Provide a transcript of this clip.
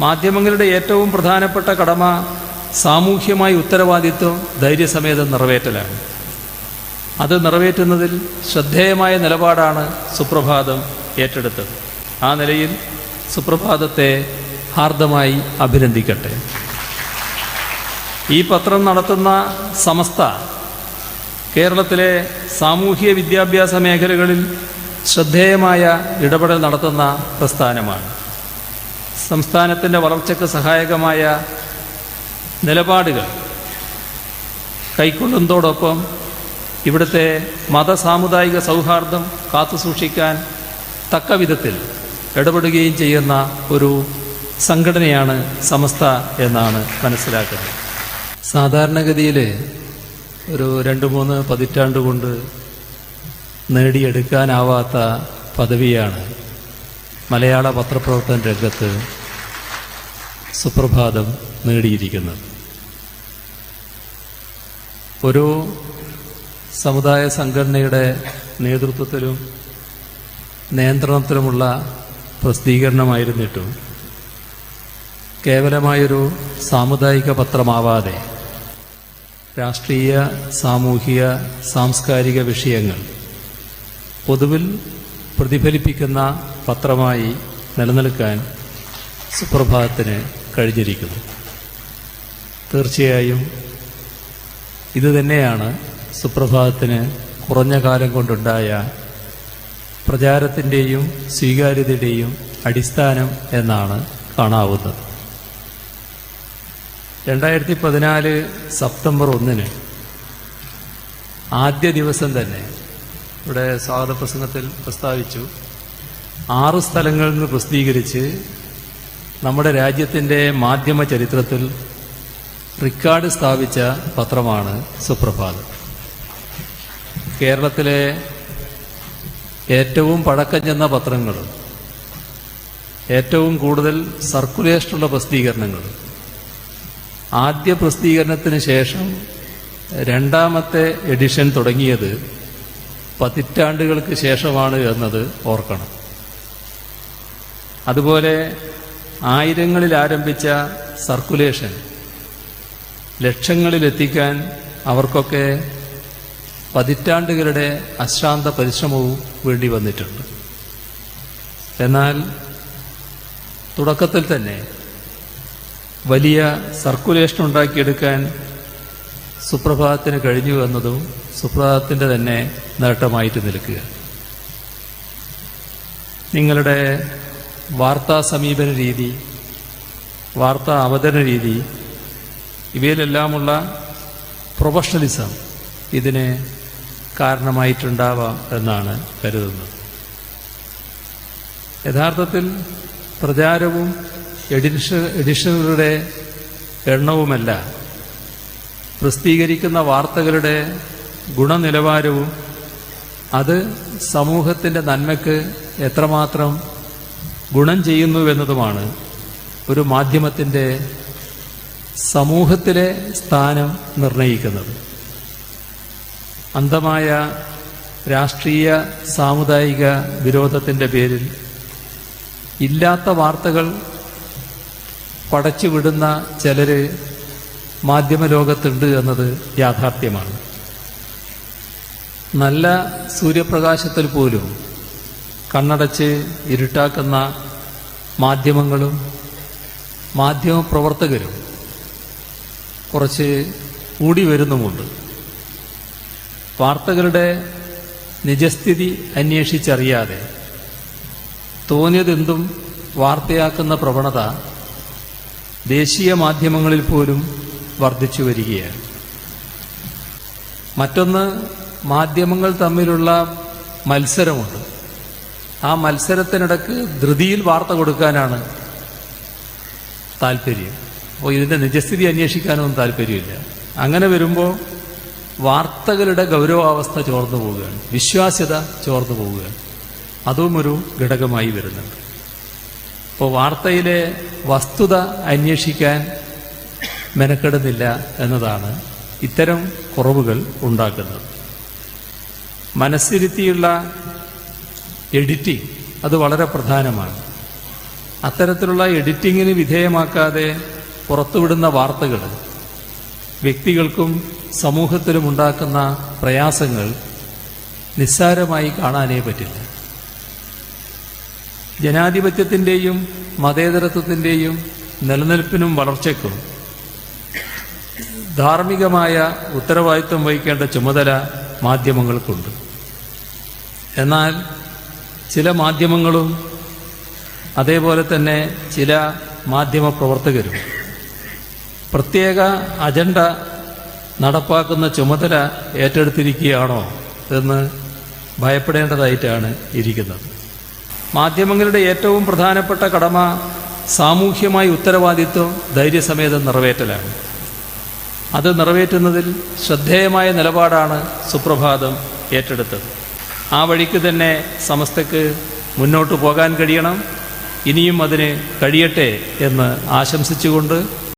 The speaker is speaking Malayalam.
മാധ്യമങ്ങളുടെ ഏറ്റവും പ്രധാനപ്പെട്ട കടമ സാമൂഹ്യമായ ഉത്തരവാദിത്വം ധൈര്യസമേതം നിറവേറ്റലാണ്. അത് നിറവേറ്റുന്നതിൽ ശ്രദ്ധേയമായ നിലപാടാണ് സുപ്രഭാതം ഏറ്റെടുത്തത്. ആ നിലയിൽ സുപ്രഭാതത്തെ ഹാർദമായി അഭിനന്ദിക്കട്ടെ. ഈ പത്രം നടത്തുന്ന സമസ്ത കേരളത്തിലെ സാമൂഹ്യ വിദ്യാഭ്യാസ മേഖലകളിൽ ശ്രദ്ധേയമായ ഇടപെടൽ നടത്തുന്ന പ്രസ്ഥാനമാണ്. സംസ്ഥാനത്തിന്റെ വളർച്ചയ്ക്ക് സഹായകമായ നിലപാടുകൾ കൈക്കൊള്ളുന്നതോടൊപ്പം ഇവിടുത്തെ മത സാമുദായിക സൗഹാർദ്ദം കാത്തുസൂക്ഷിക്കാൻ തക്ക വിധത്തിൽ ഇടപെടുകയും ചെയ്യുന്ന ഒരു സംഘടനയാണ് സമസ്ത എന്നാണ് മനസ്സിലാക്കുന്നത്. സാധാരണഗതിയിൽ ഒരു രണ്ട് മൂന്ന് പതിറ്റാണ്ട് കൊണ്ട് നേടിയെടുക്കാനാവാത്ത പദവിയാണ് മലയാള പത്രപ്രവർത്തന രംഗത്ത് സുപ്രഭാതം നേടിയിരിക്കുന്നത് ഒരു സമുദായ സംഘടനയുടെ നേതൃത്വത്തിലും നിയന്ത്രണത്തിലുമുള്ള പ്രസിദ്ധീകരണമായിരുന്നിട്ടും കേവലമായൊരു സാമുദായിക പത്രമാവാതെ രാഷ്ട്രീയ സാമൂഹിക സാംസ്കാരിക വിഷയങ്ങൾ പൊതുവിൽ പ്രതിഫലിപ്പിക്കുന്ന പത്രമായി നിലനിൽക്കാൻ സുപ്രഭാതത്തിന് കഴിഞ്ഞിരിക്കുന്നു. തീർച്ചയായും ഇതുതന്നെയാണ് സുപ്രഭാതത്തിന് കുറഞ്ഞ കാലം കൊണ്ടുണ്ടായ പ്രചാരത്തിന്റെയും സ്വീകാര്യതയുടെയും അടിസ്ഥാനം എന്നാണ് കാണാവുന്നത്. രണ്ടായിരത്തി പതിനാല് സെപ്റ്റംബർ ഒന്നിന് ആദ്യ ദിവസം തന്നെ ഇവിടെ സ്വാഗത പ്രസംഗത്തിൽ പ്രസ്താവിച്ചു. ആറ് സ്ഥലങ്ങളിൽ നിന്ന് പ്രസിദ്ധീകരിച്ച് നമ്മുടെ രാജ്യത്തിന്റെ മാധ്യമ ചരിത്രത്തിൽ റിക്കാർഡ് സ്ഥാപിച്ച പത്രമാണ് സുപ്രഭാതം. കേരളത്തിലെ ഏറ്റവും പഴക്കം ചെന്ന പത്രങ്ങളും ഏറ്റവും കൂടുതൽ സർക്കുലേഷനുള്ള പ്രസിദ്ധീകരണങ്ങളും. ആദ്യ പ്രസിദ്ധീകരണത്തിന് ശേഷം രണ്ടാമത്തെ എഡിഷൻ തുടങ്ങിയത് പതിറ്റാണ്ടുകൾക്ക് ശേഷമാണ് എന്നത് ഓർക്കണം. അതുപോലെ ആയിരങ്ങളിൽ ആരംഭിച്ച സർക്കുലേഷൻ ലക്ഷങ്ങളിലെത്തിക്കാൻ അവർക്കൊക്കെ പതിറ്റാണ്ടുകളുടെ അശ്രാന്ത പരിശ്രമവും വേണ്ടി വന്നിട്ടുണ്ട്. എന്നാൽ തുടക്കത്തിൽ തന്നെ വലിയ സർക്കുലേഷൻ ഉണ്ടാക്കിയെടുക്കാൻ സുപ്രഭാതത്തിന് കഴിഞ്ഞു എന്നതും സുപ്രഭാതത്തിന്റെ തന്നെ നേട്ടമായിട്ട് നിൽക്കുക. നിങ്ങളുടെ വാർത്താ സമീപന രീതി വാർത്താ അവതരണ രീതി ഇവയിലെല്ലാമുള്ള പ്രൊഫഷണലിസം ഇതിന് കാരണമായിട്ടുണ്ടാവാം എന്നാണ് കരുതുന്നത്. യഥാർത്ഥത്തിൽ പ്രചാരവും എഡിഷ എഡിഷനുകളുടെ എണ്ണവുമല്ല പ്രസിദ്ധീകരിക്കുന്ന വാർത്തകളുടെ ഗുണനിലവാരവും അത് സമൂഹത്തിന്റെ നന്മയ്ക്ക് എത്രമാത്രം ഗുണം ചെയ്യുന്നുവെന്നതുമാണ് ഒരു മാധ്യമത്തിന്റെ സമൂഹത്തിലെ സ്ഥാനം നിർണയിക്കുന്നത്. അന്ധമായ രാഷ്ട്രീയ സാമുദായിക വിരോധത്തിന്റെ പേരിൽ ഇല്ലാത്ത വാർത്തകൾ പടച്ചുവിടുന്ന ചിലര് മാധ്യമലോകത്തുണ്ട് എന്നത് യാഥാർത്ഥ്യമാണ്. നല്ല സൂര്യപ്രകാശത്തിൽ പോലും കണ്ണടച്ച് ഇരുട്ടാക്കുന്ന മാധ്യമങ്ങളും മാധ്യമ പ്രവർത്തകരും കുറച്ച് കൂടി വരുന്നുമുണ്ട്. വാർത്തകളുടെ നിജസ്ഥിതി അന്വേഷിച്ചറിയാതെ തോന്നിയതെന്തും വാർത്തയാക്കുന്ന പ്രവണത ദേശീയ മാധ്യമങ്ങളിൽ പോലും വർദ്ധിച്ചു വരികയാണ്. മറ്റൊന്ന് മാധ്യമങ്ങൾ തമ്മിലുള്ള മത്സരമുണ്ട്. ആ മത്സരത്തിനിടക്ക് ധൃതിയിൽ വാർത്ത കൊടുക്കാനാണ് താല്പര്യം. അപ്പോൾ ഇതിന്റെ നിജസ്ഥിതി അന്വേഷിക്കാനൊന്നും താല്പര്യമില്ല. അങ്ങനെ വരുമ്പോൾ വാർത്തകളുടെ ഗൗരവാവസ്ഥ ചോർന്നു പോവുകയാണ്. വിശ്വാസ്യത ചോർന്നു പോവുകയാണ്. അതും ഒരു ഘടകമായി വരുന്നുണ്ട്. അപ്പോൾ വാർത്തയിലെ വസ്തുത അന്വേഷിക്കാൻ മെനക്കെടുന്നില്ല എന്നതാണ് ഇത്തരം കുറവുകൾ ഉണ്ടാക്കുന്നത്. മനസ്സിരുത്തിയുള്ള എഡിറ്റിംഗ് അത് വളരെ പ്രധാനമാണ്. അത്തരത്തിലുള്ള എഡിറ്റിങ്ങിന് വിധേയമാക്കാതെ പുറത്തുവിടുന്ന വാർത്തകൾ വ്യക്തികൾക്കും സമൂഹത്തിലും ഉണ്ടാക്കുന്ന പ്രയാസങ്ങൾ നിസ്സാരമായി കാണാനേ പറ്റില്ല. ജനാധിപത്യത്തിന്റെയും മതേതരത്വത്തിന്റെയും നിലനിൽപ്പിനും വളർച്ചയ്ക്കും ധാർമ്മികമായ ഉത്തരവാദിത്വം വഹിക്കേണ്ട ചുമതല മാധ്യമങ്ങൾക്കുണ്ട്. എന്നാൽ ചില മാധ്യമങ്ങളും അതേപോലെ തന്നെ ചില മാധ്യമ പ്രവർത്തകരും പ്രത്യേക അജണ്ട നടപ്പാക്കുന്ന ചുമതല ഏറ്റെടുത്തിരിക്കുകയാണോ എന്ന് ഭയപ്പെടേണ്ടതായിട്ടാണ് ഇരിക്കുന്നത്. മാധ്യമങ്ങളുടെ ഏറ്റവും പ്രധാനപ്പെട്ട കടമ സാമൂഹ്യമായ ഉത്തരവാദിത്വം ധൈര്യസമേതം നിറവേറ്റലാണ്. അത് നിറവേറ്റുന്നതിൽ ശ്രദ്ധേയമായ നിലപാടാണ് സുപ്രഭാതം ഏറ്റെടുത്തത്. ആ വഴിക്ക് തന്നെ സമസ്തക്ക് മുന്നോട്ട് പോകാൻ കഴിയണം. ഇനിയും അതിന് കഴിയട്ടെ എന്ന് ആശംസിച്ചുകൊണ്ട്